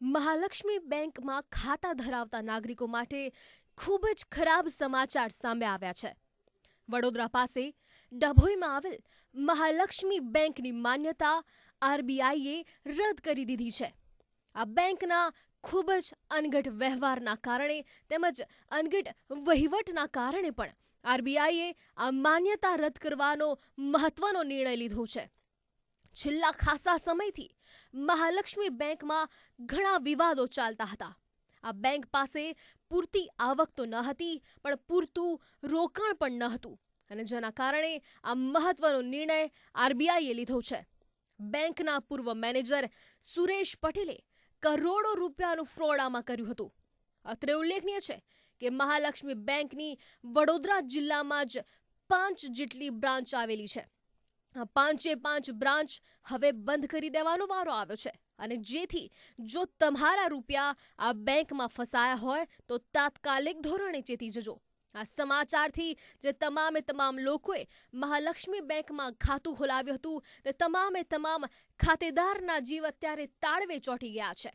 મહાલક્ષ્મી બેંકમાં ખાતા ધરાવતા નાગરિકો માટે ખૂબ જ ખરાબ સમાચાર સામે આવ્યા છે. વડોદરા પાસે ડભોઈમાં આવેલ મહાલક્ષ્મી બેંકની માન્યતા આરબીઆઈએ રદ કરી દીધી છે. આ બેંકના ખૂબ જ અનગઢ વ્યવહારના કારણે તેમજ અનગઢ વહીવટના કારણે પણ આરબીઆઈએ આ માન્યતા રદ કરવાનો મહત્વનો નિર્ણય લીધો છે. છેલ્લા ખાસા સમયથી મહાલક્ષ્મી બેંકમાં ઘણા વિવાદો ચાલતા હતા. આ બેંક પાસે પૂરતી આવક તો ન હતી, પણ પૂરતું રોકાણ પણ ન હતું અને જેના કારણે આ મહત્વનો નિર્ણય આરબીઆઈએ લીધો છે. બેંકના પૂર્વ મેનેજર સુરેશ પટેલે કરોડો રૂપિયાનું ફ્રોડ આમાં કર્યું હતું. અત્રે ઉલ્લેખનીય છે કે મહાલક્ષ્મી બેંકની વડોદરા જિલ્લામાં જ પાંચ જેટલી બ્રાન્ચ આવેલી છે. પાંચે પાંચ બ્રાન્ચ હવે બંધ કરી દેવાનો વારો આવ્યો છે. અને જેથી જો તમારા રૂપિયા આ બેંકમાં ફસાયા હોય, તો તાત્કાલિક ધોરણે ચેતી જજો. આ સમાચારથી જે તમામે તમામ લોકોએ મહાલક્ષ્મી બેંકમાં ખાતું ખોલાવ્યું હતું, તે તમામે તમામ ખાતેદારના જીવ અત્યારે તાળવે ચોંટી ગયા છે.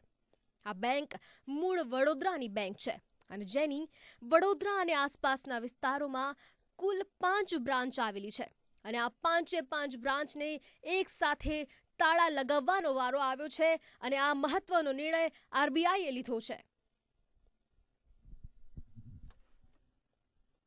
આ બેંક મૂળ વડોદરાની બેંક છે અને જેની વડોદરા અને આસપાસના વિસ્તારોમાં કુલ પાંચ બ્રાન્ચ આવેલી છે. અને આ પાંચે પાંચ બ્રાન્ચને એક સાથે તાળા લગાવવાનો વારો આવ્યો છે અને આ મહત્વનો નિર્ણય આરબીઆઈએ લીધો છે.